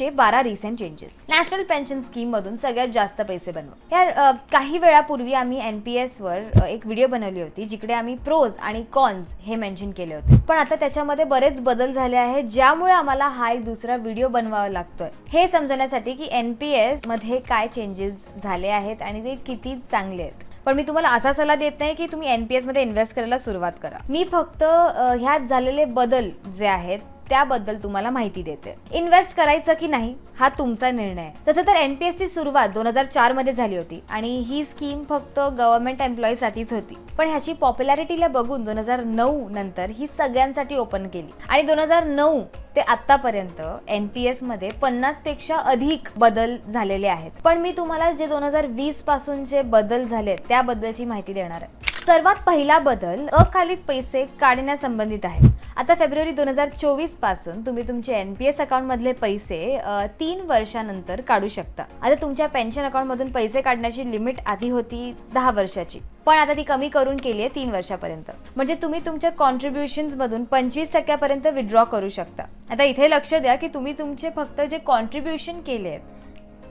चे बारा recent changes national pension scheme मधून सगळ्यात जास्त पैसे बनवा. या काही वेळापूर्वी आम्ही एनपीएस वर एक व्हिडिओ बनवली होती जिकडे आम्ही प्रोज आणि कॉन्स हे मेन्शन केले होते. पण आता त्याच्यामध्ये बरेच बदल झाले आहेत ज्यामुळे आम्हाला हा एक दुसरा व्हिडिओ बनवावा लागतोय. हे समजण्यासाठी की एनपीएसमध्ये काय चेंजेस झाले आहेत आणि ते किती चांगले आहेत. पण मी तुम्हाला असा सल्ला देत नाही की तुम्ही एनपीएसमध्ये इन्व्हेस्ट करायला सुरुवात करा. मी फक्त ह्यात झालेले बदल जे आहेत त्याबद्दल तुम्हाला माहिती देते. इन्व्हेस्ट करायचं की नाही हा तुमचा निर्णय तसं तर एनपीएस ची सुरुवात दोन हजार चारमध्ये झाली होती आणि ही स्कीम फक्त गव्हर्नमेंट एम्प्लॉई साठीच होती. पण ह्याची पॉप्युलॅरिटीला बघून दोन हजार नऊ नंतर ही सगळ्यांसाठी ओपन केली. आणि दोन हजार नऊ ते आतापर्यंत एनपीएसमध्ये पन्नासपेक्षा अधिक बदल झालेले आहेत. पण मी तुम्हाला जे दोन हजार वीसपासून जे बदल झाले त्याबद्दलची माहिती देणार आहे. सर्वात पहिला बदल अकालित पैसे काढण्यासंबंधित आहे. आता फेब्रुवारी दोन हजार चोवीसपासून तुम्ही तुमचे पी एस अकाऊंटमधले पैसे तीन वर्षानंतर काढू शकता. आता तुमच्या पेन्शन अकाउंटमधून पैसे काढण्याची लिमिट आधी होती दहा वर्षाची. पण आता ती कमी करून केली आहे तीन वर्षापर्यंत. म्हणजे तुम्ही तुमच्या कॉन्ट्रीब्युशन मधून पंचवीस टक्क्यापर्यंत विड्रॉ करू शकता. आता इथे लक्ष द्या की तुम्ही तुमचे फक्त जे कॉन्ट्रीब्युशन केले आहेत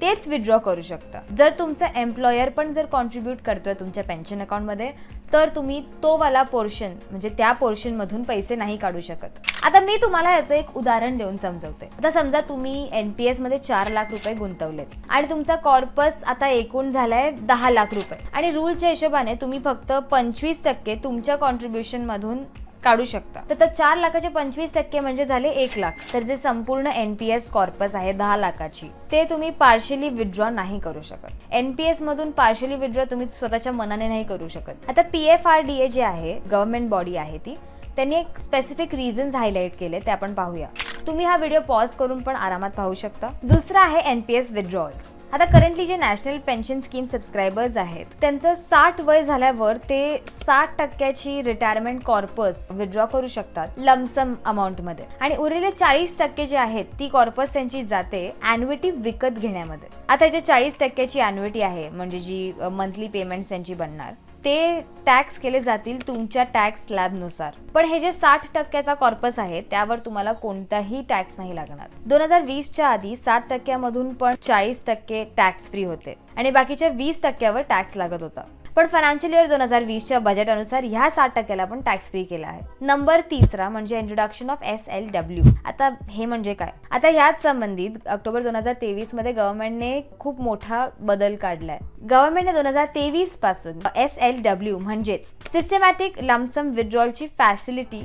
तेच विड्रॉ करू शकता. जर तुमचा एम्प्लॉयर पण जर कॉन्ट्रीब्यूट करतोय तुमच्या पेन्शन अकाउंटमध्ये तर तुम्ही तो वाला पोर्शन म्हणजे त्या पोर्शन मधून पैसे नाही काढू शकत. आता मी तुम्हाला याचं एक उदाहरण देऊन समजवते. आता समजा तुम्ही एनपीएसमध्ये चार लाख रुपये गुंतवलेत आणि तुमचा कॉर्पस आता एकूण झालाय दहा लाख रुपये. आणि रूलच्या हिशोबाने तुम्ही फक्त पंचवीस टक्के तुमच्या कॉन्ट्रीब्युशन मधून काढू शकता. तर चार लाखाचे पंचवीस टक्के म्हणजे झाले एक लाख. तर जे संपूर्ण एनपीएस कॉर्पस आहे दहा लाखाची ते तुम्ही पार्शली विथड्रॉ नाही करू शकत. एनपीएस मधून पार्शली विथड्रॉ तुम्ही स्वतःच्या मनाने नाही करू शकत. आता P F R D A जे आहे गव्हर्नमेंट बॉडी आहे ती त्यांनी एक स्पेसिफिक रिझन्स हायलाईट केले ते आपण पाहूया. तुम्ही हा व्हिडिओ पॉज करून पण आरामात पाहू शकता. दुसरा आहे एनपीएस विड्रॉल्स आता करंटली जे नॅशनल पेन्शन स्कीम सबस्क्रायबर्स आहेत त्यांचं साठ वय झाल्यावर ते साठ टक्क्याची रिटायरमेंट कॉर्पस विड्रॉ करू शकतात लमसम अमाऊंटमध्ये. आणि उरलेले चाळीस टक्के जे आहेत ती कॉर्पस त्यांची जाते अॅन्युटी विकत घेण्यामध्ये. आता जे चाळीस टक्क्याची अॅन्युटी आहे म्हणजे जी मंथली पेमेंट त्यांची बनणार ते टॅक्स केले जातील तुमच्या टॅक्स स्लॅबनुसार पण हे जे साठ टक्क्याचा कॉर्पस आहे त्यावर तुम्हाला कोणताही टॅक्स नाही लागणार. दोन हजार वीसच्या आधी सात टक्क्यामधून पण चाळीस टक्के टॅक्स फ्री होते. आणि बाकीच्या वीस टक्क्यावर टॅक्स लागत होता. पण फायनान्शियल इयर दोन हजार वीसच्या बजेटनुसार ह्या साठ टक्क्याला पण टॅक्स फ्री केला आहे. नंबर तिसरा म्हणजे introduction of S L W आता हे म्हणजे काय? आता ह्याच संबंधित ऑक्टोबर दोन हजार तेवीसमध्ये गव्हर्नमेंटने खूप मोठा बदल काढलाय. गव्हर्नमेंटने दोन हजार तेवीसपासून एस एल डब्ल्यू म्हणजेच सिस्टमॅटिक लमसम विड्रॉलची फॅसिलिटी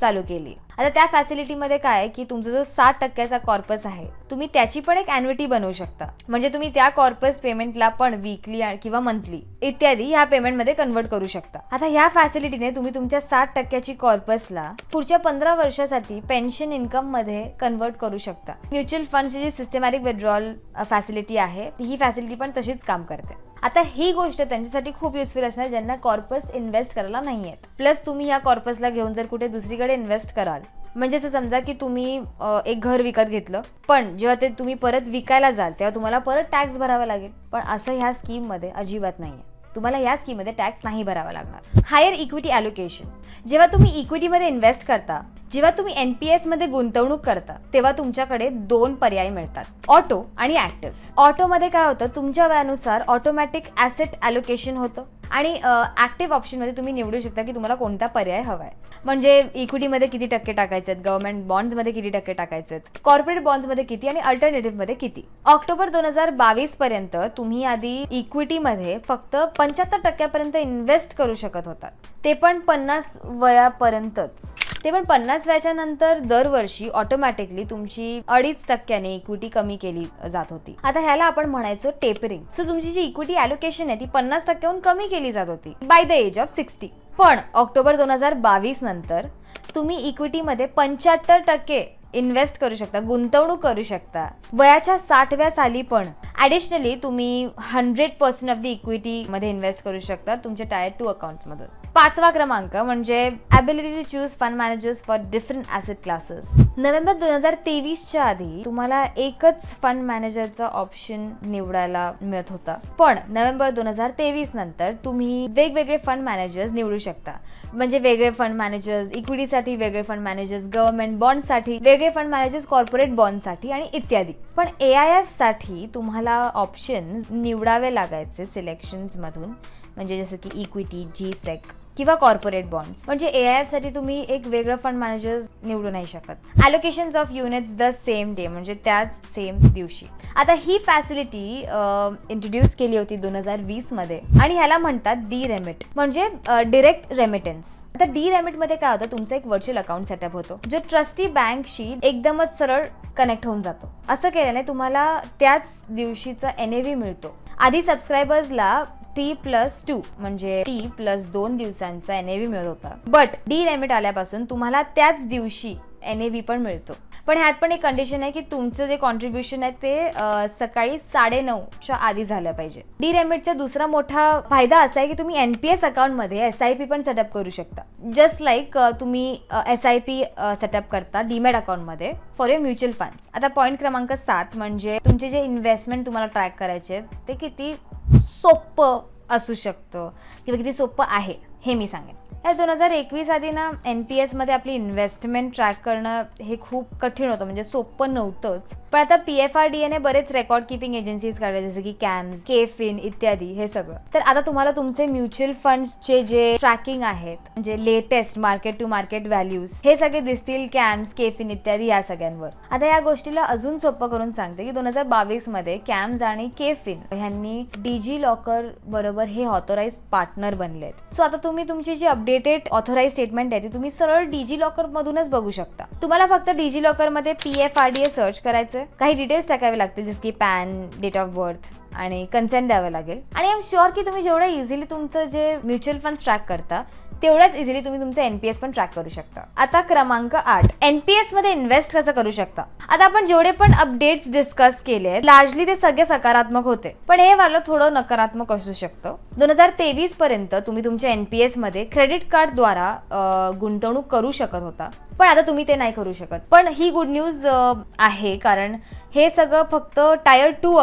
चालू केली. आता त्या फॅसिलिटीमध्ये काय की तुमचा जो सात टक्क्याचा कॉर्पस आहे तुम्ही त्याची पण एक अॅन्युटी बनवू शकता. म्हणजे तुम्ही त्या कॉर्पस पेमेंटला पण वीकली किंवा मंथली इत्यादी ह्या पेमेंटमध्ये कन्वर्ट करू शकता. आता ह्या फॅसिलिटीने तुम्ही तुमच्या सात टक्क्याची कॉर्पसला पुढच्या पंधरा वर्षासाठी पेन्शन इन्कममध्ये कन्वर्ट करू शकता. म्युच्युअल फंडची जी सिस्टमॅटिक विड्रॉल फॅसिलिटी आहे ही फॅसिलिटी पण तशीच काम करते. आता ही गोष्ट त्यांच्यासाठी खूप युजफुल असणार ज्यांना कॉर्पस इन्व्हेस्ट करायला नाही आहेत प्लस तुम्ही या कॉर्पसला घेऊन जर कुठे दुसरीकडे इन्व्हेस्ट कराल म्हणजे असं समजा की तुम्ही एक घर विकत घेतलं पण जेव्हा ते तुम्ही परत विकायला जाल तेव्हा तुम्हाला परत टॅक्स भरावा लागेल. पण असं ह्या स्कीममध्ये अजिबात नाही आहे तुम्हाला या स्कीममध्ये टॅक्स नाही भरावा लागणार. हायर इक्विटी ॲलोकेशन जेव्हा तुम्ही इक्विटीमध्ये इन्व्हेस्ट करता जेव्हा तुम्ही एनपीएसमध्ये गुंतवणूक करता तेव्हा तुमच्याकडे दोन पर्याय मिळतात. ऑटो आणि ऍक्टिव्ह ऑटोमध्ये काय होतं? तुमच्या वयानुसार ऑटोमॅटिक ॲसेट ॲलोकेशन होतं. आणि ऍक्टिव्ह ऑप्शनमध्ये तुम्ही निवडू शकता की तुम्हाला कोणता पर्याय हवा आहे म्हणजे इक्विटीमध्ये किती टक्के टाकायचे आहेत? गव्हर्नमेंट बॉन्ड्समध्ये किती टक्के टाकायचे आहेत? कॉर्पोरेट बॉन्ड्समध्ये किती आणि अल्टरनेटिव्हमध्ये किती? ऑक्टोबर दोन हजार बावीस पर्यंत तुम्ही आधी इक्विटीमध्ये फक्त पंच्याहत्तर टक्क्यापर्यंत इन्व्हेस्ट करू शकत होतात. ते पण पन्नास वयापर्यंतच. ते पण पन्नास वयाच्या नंतर दरवर्षी ऑटोमॅटिकली तुमची अडीच टक्क्याने इक्विटी कमी केली जात होती. आता ह्याला आपण म्हणायचो टेपरिंग सो तुमची जी इक्विटी अलोकेशन आहे ती पन्नास टक्क्याहून कमी केली जात होती. By the age of sixty पण ऑक्टोबर दोन हजार बावीस नंतर तुम्ही इक्विटीमध्ये पंच्याहत्तर टक्के इन्व्हेस्ट करू शकता गुंतवणूक करू शकता. वयाच्या साठव्या साली पण ॲडिशनली तुम्ही हंड्रेड पर्सेंट ऑफ द इक्विटीमध्ये इन्व्हेस्ट करू शकता तुमच्या टायर टू अकाउंट्समधून पाचवा क्रमांक म्हणजे ability to choose fund managers for different asset classes November दोन हजार तेवीसच्या आधी तुम्हाला एकच फंड मॅनेजरचा ऑप्शन निवडायला मिळत होता. पण नोव्हेंबर दोन हजार तेवीस नंतर तुम्ही वेगवेगळे फंड मॅनेजर्स निवडू शकता. म्हणजे वेगळे फंड मॅनेजर्स इक्विटीसाठी वेगळे फंड मॅनेजर्स गव्हर्नमेंट बॉन्डसाठी वेगळे फंड मॅनेजर्स कॉर्पोरेट बॉन्डसाठी आणि इत्यादी. पण ए आय एफसाठी तुम्हाला ऑप्शन्स निवडावे लागायचे सिलेक्शन्समधून म्हणजे जसं की इक्विटी जी सेक किंवा कॉर्पोरेट बॉन्ड्स म्हणजे ए आय एफसाठी तुम्ही एक वेगळं फंड मॅनेजर निवडू नाही शकत. Allocations of units the same day म्हणजे त्याच सेम दिवशी. आता ही फॅसिलिटी इंट्रोड्यूस केली होती दोन हजार वीसमध्ये आणि ह्याला म्हणतात डी रेमिट म्हणजे डिरेक्ट रेमिटन्स आता डी रेमिटमध्ये काय होतं तुमचं एक व्हर्च्युअल अकाउंट सेटअप होतो जो ट्रस्टी बँकशी एकदमच सरळ कनेक्ट होऊन जातो. असं केल्याने तुम्हाला त्याच दिवशीचा एन ए व्ही मिळतो. आधी सबस्क्रायबर्सला टी प्लस टू म्हणजे टी प्लस दोन दिवसांचा एन ए मिळत होता. बट डी रेमिट आल्यापासून तुम्हाला त्याच दिवशी एन ए व्ही पण मिळतो. पण ह्यात पण एक कंडिशन आहे की तुमचं जे कॉन्ट्रीब्युशन आहे ते सकाळी साडे नऊच्या आधी झालं पाहिजे. डी रेमिटचा दुसरा मोठा फायदा असा आहे की तुम्ही एन पी एस अकाउंटमध्ये एस आय पी पण सेटअप करू शकता. जस्ट लाईक तुम्ही एस आय पी सेटअप करता डीमॅट अकाउंटमध्ये फॉर युअर म्युच्युअल फंड्स आता पॉईंट क्रमांक सात म्हणजे तुमचे जे इन्व्हेस्टमेंट तुम्हाला ट्रॅक करायचे आहेत, ते किती सोपं असू शकतं. किंवा किती सोपं आहे. हे मी सांगेन. या दोन हजार एकवीस आधी ना एन पी एसमध्ये आपली इन्व्हेस्टमेंट ट्रॅक करणं हे खूप कठीण होतं म्हणजे सोपं नव्हतंच. पण आता पी एफ आर डी एने बरेच रेकॉर्ड किपिंग एजन्सीज काढले जसं की कॅम्स केफिन इत्यादी हे सगळं. तर आता तुम्हाला तुमचे म्युच्युअल फंड्सचे जे ट्रॅकिंग आहेत म्हणजे latest market to market values हे सगळे दिसतील कॅम्स केफिन इत्यादी या सगळ्यांवर. आता या गोष्टीला अजून सोपं करून सांगते की दोन हजार बावीसमध्ये कॅम्स आणि केफिन ह्यांनी डीजी लॉकर बरोबर हे ऑथोराईज पार्टनर बनले आहेत सो आता तुम्ही तुमची जी अपडेटेड ऑथोराइज स्टेटमेंट आहे ती तुम्ही सरळ डीजी लॉकर मधूनच बघू शकता. तुम्हाला फक्त डीजी लॉकरमध्ये P F R D A search करायचं काही डिटेल्स टाकावे लागतील जसं की पॅन डेट ऑफ बर्थ आणि कन्सेंट द्यावं लागेल. आणि आय एम शुअर की तुम्ही जेवढं इझिली तुमचं जे म्युच्युअल फंड ट्रॅक करता तेवढ्याच इझिली तुम्ही तुमचं एनपीएस पण ट्रॅक करू शकता. आता क्रमांक आठ. एनपीएसमध्ये इन्व्हेस्ट कसं करू शकता? आता आपण जेवढे पण अपडेट्स डिस्कस केले लार्जली ते सगळे सकारात्मक होते. पण हे वालं थोडं नकारात्मक असू शकतं. दोन हजार तेवीस पर्यंत तुम्ही तुमच्या एनपीएसमध्ये क्रेडिट कार्ड द्वारा गुंतवणूक करू शकत होता. पण आता तुम्ही ते नाही करू शकत. पण ही गुड न्यूज आहे कारण हे सगळं फक्त टायर टू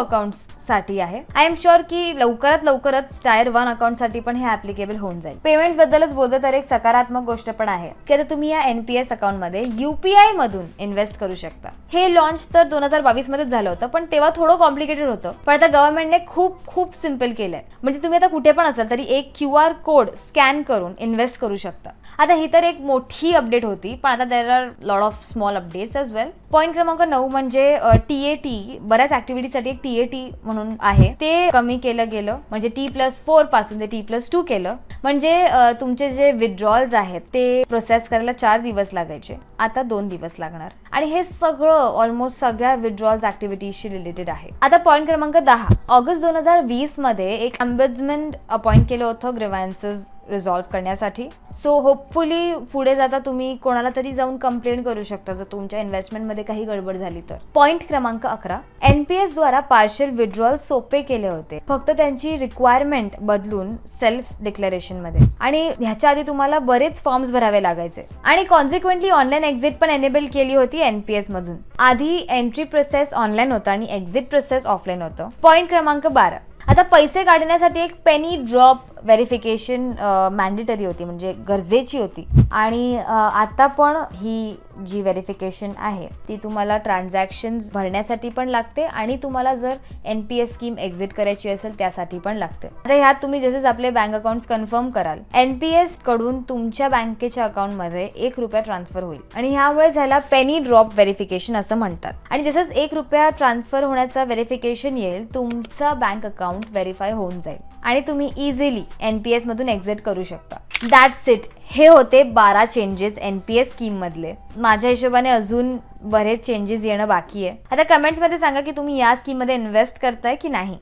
साठी आहे. आय एम शुअर की लवकरात लवकरच टायर वन अकाउंटसाठी पण हे ऍप्लिकेबल होऊन जाईल. पेमेंट्स बद्दलच बोलतो तर एक सकारात्मक गोष्ट पण आहे की आता तुम्ही या एनपीएस अकाउंटमध्ये युपीआय मधून इन्व्हेस्ट करू शकता. हे लॉन्च तर दोन हजार बावीस मध्येच झालं होतं पण तेव्हा थोडं कॉम्प्लिकेटेड होतं. पण आता गव्हर्नमेंटने खूप खूप सिंपल केलंय. म्हणजे तुम्ही आता कुठे पण असाल तरी एक क्यू आर कोड स्कॅन करून इन्व्हेस्ट करू शकता. आता ही तर एक मोठी अपडेट होती पण आता there are lot of small updates as well point क्रमांक नऊ म्हणजे टी ए टी बऱ्याच ऍक्टिव्हिटीसाठी एक टी ए टी म्हणून आहे. ते कमी केलं गेलं म्हणजे टी प्लस फोरपासून ते टी प्लस टू केलं. म्हणजे तुमचे जे विथड्रॉल्स आहेत ते प्रोसेस करायला चार दिवस लागायचे. आता दोन दिवस लागणार. आणि हे सगळं ऑलमोस्ट सगळ्या विथड्रॉल्स ऍक्टिव्हिटीजशी रिलेटेड आहे. आता पॉईंट क्रमांक दहा. ऑगस्ट दोन हजार वीसमध्ये एक अम्बेजमेंट अपॉइंट केलं होतं ग्रेव्हान्सेस रिझॉल्व्ह करण्यासाठी. सो होपफुली पुढे जाता तुम्ही कोणाला तरी जाऊन कंप्लेंट करू शकता. जर तुमच्या इन्व्हेस्टमेंटमध्ये काही गडबड झाली तर. पॉईंट क्रमांक अकरा. एनपीएस द्वारा पार्शल विड्रॉल सोपे केले होते. फक्त त्यांची रिक्वायरमेंट बदलून सेल्फ डिक्लेरेशनमध्ये. आणि ह्याच्या आधी तुम्हाला बरेच फॉर्म्स भरावे लागायचे. आणि कॉन्सिक्वेंटली ऑनलाईन एक्झिट पण एनेबल केली होती एनपीएस मधून. आधी एंट्री प्रोसेस ऑनलाईन होतं आणि एक्झिट प्रोसेस ऑफलाईन होतं. पॉईंट क्रमांक बारा. आता पैसे काढण्यासाठी एक पेनी ड्रॉप व्हेरिफिकेशन मॅन्डेटरी होती म्हणजे गरजेची होती. आणि आता पण ही जी व्हेरिफिकेशन आहे ती तुम्हाला ट्रान्झॅक्शन्स भरण्यासाठी पण लागते आणि तुम्हाला जर N P S scheme exit करायची असेल त्यासाठी पण लागते. आता ह्यात तुम्ही जसेच आपले बँक अकाउंट कन्फर्म कराल एन पी एसकडून तुमच्या बँकेच्या अकाउंटमध्ये एक रुपया ट्रान्सफर होईल. आणि ह्यामुळे ह्याला पेनी ड्रॉप व्हेरिफिकेशन असं म्हणतात. आणि जसंच एक रुपया ट्रान्सफर होण्याचा व्हेरिफिकेशन येईल तुमचा बँक अकाउंट व्हेरीफाय होऊन जाईल. आणि तुम्ही इझिली एन पी एसमधून एक्झिट करू शकता. दॅट्स इट हे होते बारा changes N P S scheme मधले. माझ्या हिशोबाने अजून बरेच चेंजेस येणं बाकी आहे. आता कमेंट्समध्ये सांगा की तुम्ही या स्कीममध्ये इन्व्हेस्ट करताय की नाही?